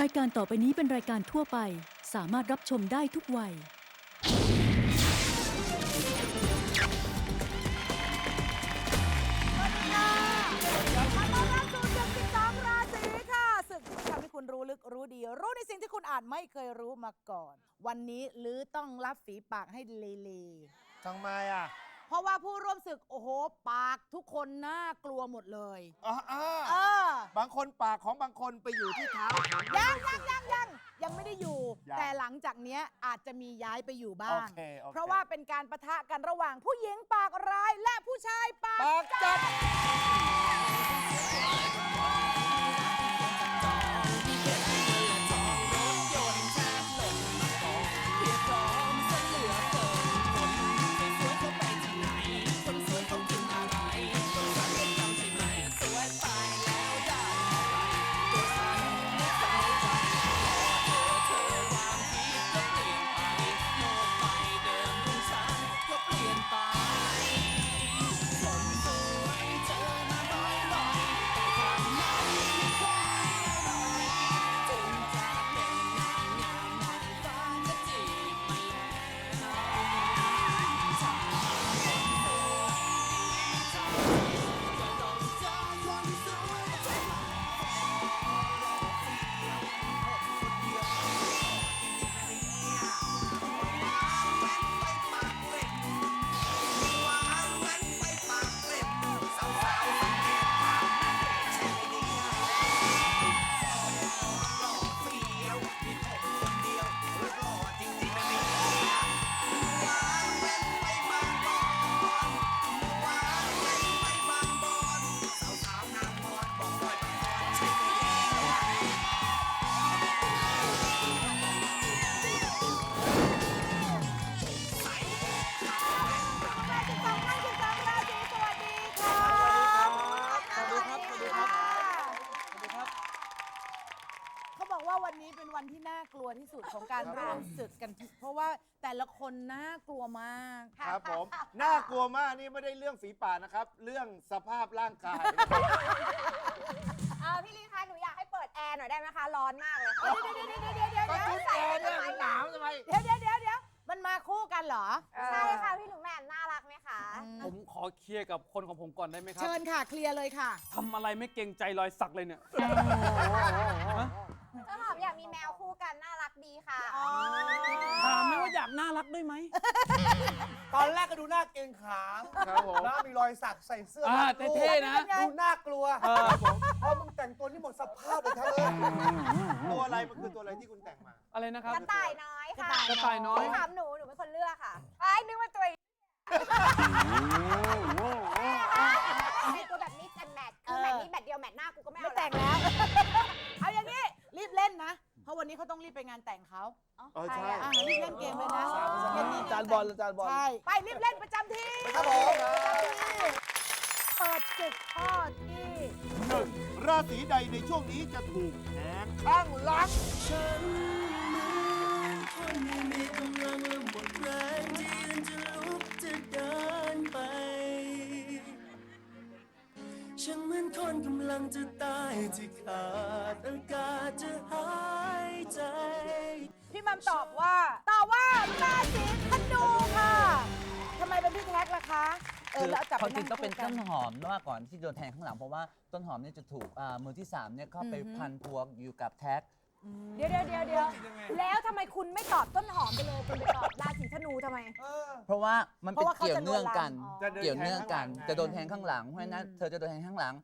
รายการต่อไปนี้เป็นรายการทั่วไป สามารถรับชมได้ทุกวัย มาต้อนรับสู่ศึก12ราศีค่ะศึกที่จะทำให้คุณรู้ลึกรู้ดี รู้ในสิ่งที่คุณอาจไม่เคยรู้มาก่อน วันนี้ลือต้องรับฝีปากให้เลเลทำไมอะเพ ราะว่าผู้ร่วมศึกโอ้โห ปากทุกคนน่ากลัวหมดเลย อ่าอ่าเออ บางคนปากของบางคนไปอยู่ที่เท้า ยังยังยังยังยังไม่ได้อยู่ ยังแต่หลังจากเนี้ยอาจจะมีย้ายไปอยู่บ้าง โอเคโอเค เพราะว่าเป็นการประทะกันระหว่างผู้หญิงปากร้ายและผู้ชายปากปากจัดเของการร่วมศึกกัน เพราะว่าแต่ละคนน่ากลัวมาก ครับผม น่ากลัวมากนี่ไม่ได้เรื่องฝีปากนะครับ เรื่องสภาพร่างกาย เออพี่ลีคะหนูอยากให้เปิดแอร์หน่อยได้ไหมคะ ร้อนมากเลยค่ะ เดี๋ยวเดี๋ยวเดี๋ยวเดี๋ยวเดี๋ยวก็เดี๋ยวชุดแอร์เนี่ยมันหนาวทำไมเดี๋ยวเดี๋ยวเดี๋ยวเดี๋ยวมันมาคู่กันเหรอ ใช่ค่ะ พี่หนูแหม่มน่ารักไหมคะผมขอเคลียร์กับคนของผมก่อนได้ไหมครัเชิญค่ะเคลียร์เลยค่ะทำอะไรไม่เกรงใจรอยสักเลยเนี่ยเกก็ดูหน้าเกรงขามครับผมแล้วมีรอยสักใส่เสื้ออ่ารัดรูปเท่ๆนะ ดูน่ากลัวเออผมพอมึงแต่งตัวนี่หมดสภาพเลยทั้งเลยตัวอะไรมันคือตัวอะไรที่คุณแต่งมา อะไรนะครับ กระต่ายน้อยค่ะกระต่ายน้อยพี่ถามหนู หนูเป็นคนเลือกค่ะไอ้นึกว่าตัวเองไอ้ตัวแบบนี้แต่แมทคือแมทนี้แมทเดียวแมทหน้ากูก็ไม่ไม่เอาแต่งแล้ว เอาอย่างนี้รีบเล่นนะ เพราะวันนี้เขาต้องรีบไปงานแต่งเขาเออใช่ อะรีบเล่นเกมเลยนะเย็ นนี้จานบอลจานบอล ใช่ ไปรีบเล่นประจำที่ครับผมเปิดศึกข้อที่หนึ่งราศีใดในช่วงนี้จะถูกแทงข้างหลังคนไม่มีกำลังและหมดแรงที่ยืนจะลุกจะเดินไป ฉันเหมือนคนกำลังจะตายที่ขาดอากาศจะหายใจ พี่มัมตอบว่าตอบว่าราศี นพี่แท็กล่ะคะเอคืออแล้วจับความจริงไปต้องเป็นคู่กัต้นหอมมากก่อนที่โดนแทงข้างหลังเพราะว่าต้นหอมเนี่ยจะถูกอ่ามือที่3เนี่ยเข้าไปอือฮึพันพวงอยู่กับแท็ก เดี๋ยวเดี๋ยวเดี๋ยวเดี๋ยวแล้วทำไมคุณไม่ตอบต้นหอมไปเลยคุณไปตอบราศีธนูทำไม เพราะว่ามันเพเป็นราะว่าเขาเกี่ยวจะเนื่องกันลวนลามจะเดินเกี่ยวเนื่องกันแทงข้างหลังจะโดนแทงข้างหลัง เพราะฉะนั้นอืมเธอจะโดนแทงข้างหลัง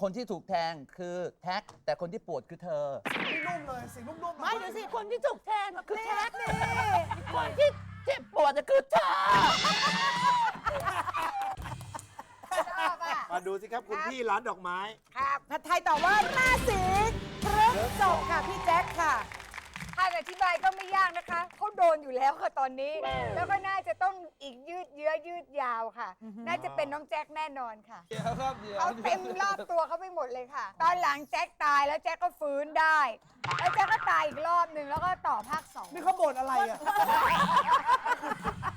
คนที่ถูกแทงคือแท็ก แต่คนที่ปวดคือเธอนุ่มๆเลยสีนุ่มๆไม่เดี๋ยวสิคนที่ถูกแทงคือแท็กนี่คนที่เจ็บปวดจะคือเธอ ดูสิครับคุณพี่ร้านดอกไม้ ครับผัดไทยตอบว่าราศีพฤษภค่ะพี่แจ็คค่ะถ้าอธิบายก็ไม่ยากนะคะเขาโดนอยู่แล้วค่ะตอนนี้ แล้วก็น่าจะต้องอีกยืดเยื้อยืดยาวค่ะ น่าจะเป็นน้องแจ็คแน่นอนค่ะเดี๋ยวครับเดี๋ยวเขาเต็มรอบตัวเขาไปหมดเลยค่ะ ตอนหลังแจ็คตายแล้วแจ็คก็ฟื้นได้ แล้วแจ็คก็ตายอีกรอบหนึ่งแล้วก็ต่อภาคสองนี่เขาบ่นอะไรอะ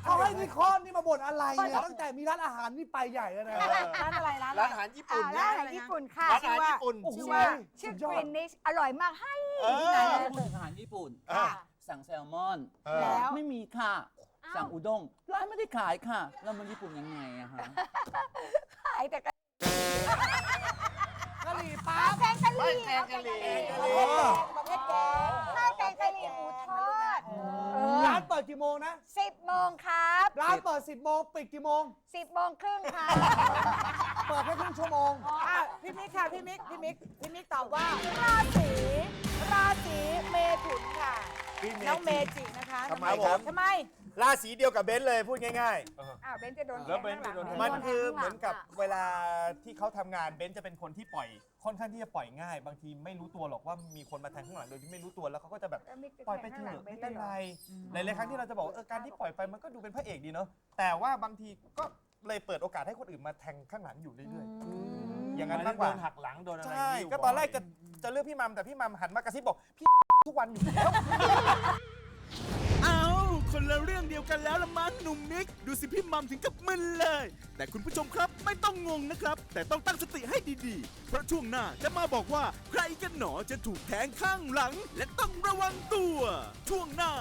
เขาให้นิคอนนี่มาบ่นอะไรเนี่ยตั้งแต่มีร้านอาหารนี่ไปใหญ่แล้วนะ ร้านอะไรร้านอะไรร้านอาหารญี่ปุ่นอ่านะร้านอาหารญี่ปุ่นค่ะร้านอาหารญี่ปุ่น โอ้โหชื่อว่าสุชื่อดยอดกรีนนิชอร่อยมากให้เอที่ไหนอนะพูดถึงอาหารญี่ปุ่น อะ สั่งแซลมอนเออ แล้วไม่มีค่ะสั่งอุด้งร้านไม่ได้ขายค่ะ แล้วมันญี่ปุ่นยังไงอะฮะ ขายแต่กะกะหรี่ข้าปั๊วบแกงกะหรี่แกงกะหรี่ประเภทแกงข้าวแกงกะหรี่หมูทอด ร้านเปิดกี่โมงนะ สิบโมงครับร้านเปิด 10โมงปิดกี่โมง สิบโมงครึ่งครับเปิดแค่ครึ่งชั่วโมง อะพี่มิกค่ะพี่มิกพี่มิกพี่มิกตอบว่า ราศีราศีเมถุนค่ะ พี่เมน้องเมจิจินะคะทำไมครับ ทำไม ราศีเดียวกับเบนซ์เลยพูดง่ายอ้าวเบนจะโดนแล้วเบนจะโดนแทงมันข้างหลังคือเหมือนกับเวลาที่เขาทำงานเบนซ์จะเป็นคนที่ปล่อย ค่อนข้างที่จะปล่อยง่าย บางทีไม่รู้ตัวหรอกว่ามีคนมาแทงข้างหลังโดยที่ไม่รู้ตัวแล้วเขาก็จะแบบแล้วมิกจะปล่อยไปแทเถงข้างหลังอะเบไม่นเป็นเลยเหรไรอหลายๆครั้งที่เราจะบอกว่าเออการที่ปล่อยไปมันก็ดูเป็นพระเอกดีเนาะแต่ว่าบางทีก็เลยเปิดโอกาสให้คนอื่นมาแทงข้างหลังอยู่เรื่อยๆ อย่างนั้นมากกว่าโดนหักหลังโดนอะไรใช่ยู่ก็ตอนแรกบ่จะยจะเลือกพี่มัมแต่พี่มัมหันมากระซิบบอกพี่ทุกวันอยู่แล้วเอา คนละเรื่องเดียวกันแล้วละมั้งหนุ่มมิก ดูสิพี่มัมถึงกับมึนเลย แต่คุณผู้ชมครับไม่ต้องงงนะครับ แต่ต้องตั้งสติให้ดีๆ เพราะช่วงหน้าจะมาบอกว่าใครกันหนอจะถูกแทงข้างหลัง และต้องระวังตัว ช่วงหน้า